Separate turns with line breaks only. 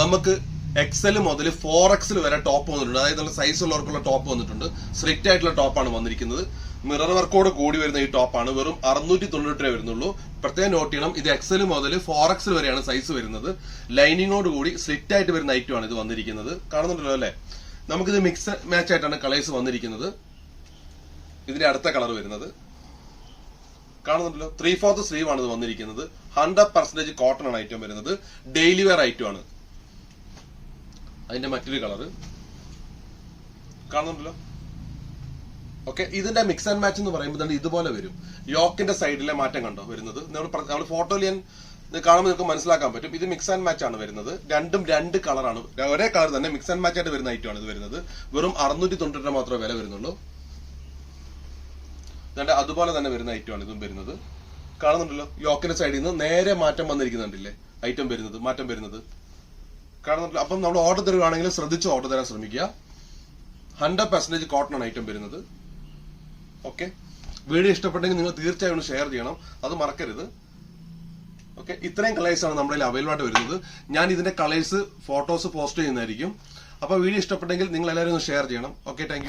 നമുക്ക് എക്സൽ മുതൽ four Excel വരെ ടോപ്പ് വന്നിട്ടുണ്ട്. അതായത് നല്ല സൈസ് ഉള്ളവർക്കുള്ള ടോപ്പ് വന്നിട്ടുണ്ട്. സ്ട്രിക്റ്റ് ആയിട്ടുള്ള ടോപ്പാണ് വന്നിരിക്കുന്നത്. മിറർ വർക്കോട് കൂടി വരുന്ന ഈ ടോപ്പാണ് വെറും അറുന്നൂറ്റി തൊണ്ണൂറ്റി രൂപ വരുന്നുള്ളൂ. പ്രത്യേകം നോട്ട് ചെയ്യണം. ഇത് എക്സൽ മുതൽ ഫോർ എക്സൽ വരെയാണ് സൈസ് വരുന്നത്. ലൈനിങ്ങോട് കൂടി സ്ട്രിക്റ്റ് ആയിട്ട് വരുന്ന ഐറ്റമാണ് ഇത് വന്നിരിക്കുന്നത്. കാണുന്നുണ്ടല്ലോ അല്ലേ? നമുക്കിത് മിക്സ് മാച്ച് ആയിട്ടാണ് കളേഴ്സ് വന്നിരിക്കുന്നത്. ഇതിന്റെ അടുത്ത കളർ വരുന്നത്. കാണുന്നുണ്ടല്ലോ? ത്രീ ഫോർത്ത് സ്ലീവ് ആണ് ഇത് വന്നിരിക്കുന്നത്. ഹൺഡ്രഡ് പെർസെന്റേജ് കോട്ടൺ ആണ് ഐറ്റം വരുന്നത്. ഡെയിലി വെയർ ഐറ്റം ആണ്. അതിന്റെ മറ്റൊരു കളർ. കാണുന്നുണ്ടല്ലോ? ഓക്കെ ഇതിന്റെ മിക്സ് ആൻഡ് മാച്ച് എന്ന് പറയുമ്പോൾ ഇതുപോലെ വരും. യോക്കിന്റെ സൈഡിലെ മാറ്റം കണ്ടോ വരുന്നത്? നമ്മൾ നമ്മൾ ഫോട്ടോയിൽ ഞാൻ കാണുമ്പോൾ നിങ്ങൾക്ക് മനസ്സിലാക്കാൻ പറ്റും. ഇത് മിക്സ് ആൻഡ് മാച്ച് ആണ് വരുന്നത്. രണ്ടും രണ്ട് കളറാണ് ഒരേ കളർ തന്നെ മിക്സ് ആൻഡ് മാച്ച് ആയിട്ട് വരുന്ന ഐറ്റം ആണ് ഇത് വരുന്നത്. വെറും അറുന്നൂറ്റി തൊണ്ണൂറ്റി രൂപ മാത്രമേ വില വരുന്നുള്ളൂ. എന്നിട്ട് അതുപോലെ തന്നെ വരുന്ന ഐറ്റം ആണ് ഇതും വരുന്നത്. കാണുന്നുണ്ടല്ലോ? യോക്കിന്റെ സൈഡിൽ നിന്ന് നേരെ മാറ്റം വന്നിരിക്കുന്നുണ്ടല്ലേ? ഐറ്റം വരുന്നത് മാറ്റം വരുന്നത്. കാണുന്നുണ്ടല്ലോ അപ്പം നമ്മൾ ഓർഡർ തരുവാണെങ്കിൽ ശ്രദ്ധിച്ച് ഓർഡർ തരാൻ ശ്രമിക്കുക. ഹൺഡ്രഡ് പെർസെന്റേജ് കോട്ടൺ ആണ് ഐറ്റം വരുന്നത്. ഓക്കെ വീഡിയോ ഇഷ്ടപ്പെട്ടെങ്കിൽ നിങ്ങൾ തീർച്ചയായും ഷെയർ ചെയ്യണം. അത് മറക്കരുത്. ഓക്കെ ഇത്രയും കളേഴ്സ് ആണ് നമ്മുടെ അവൈലബിൾ ആയിട്ട് വരുന്നത്. ഞാൻ ഇതിന്റെ കളേഴ്സ് ഫോട്ടോസ് പോസ്റ്റ് ചെയ്യുന്നതായിരിക്കും. അപ്പോൾ വീഡിയോ ഇഷ്ടപ്പെട്ടെങ്കിൽ നിങ്ങൾ എല്ലാവരും ഒന്ന് ഷെയർ ചെയ്യണം. Okay thank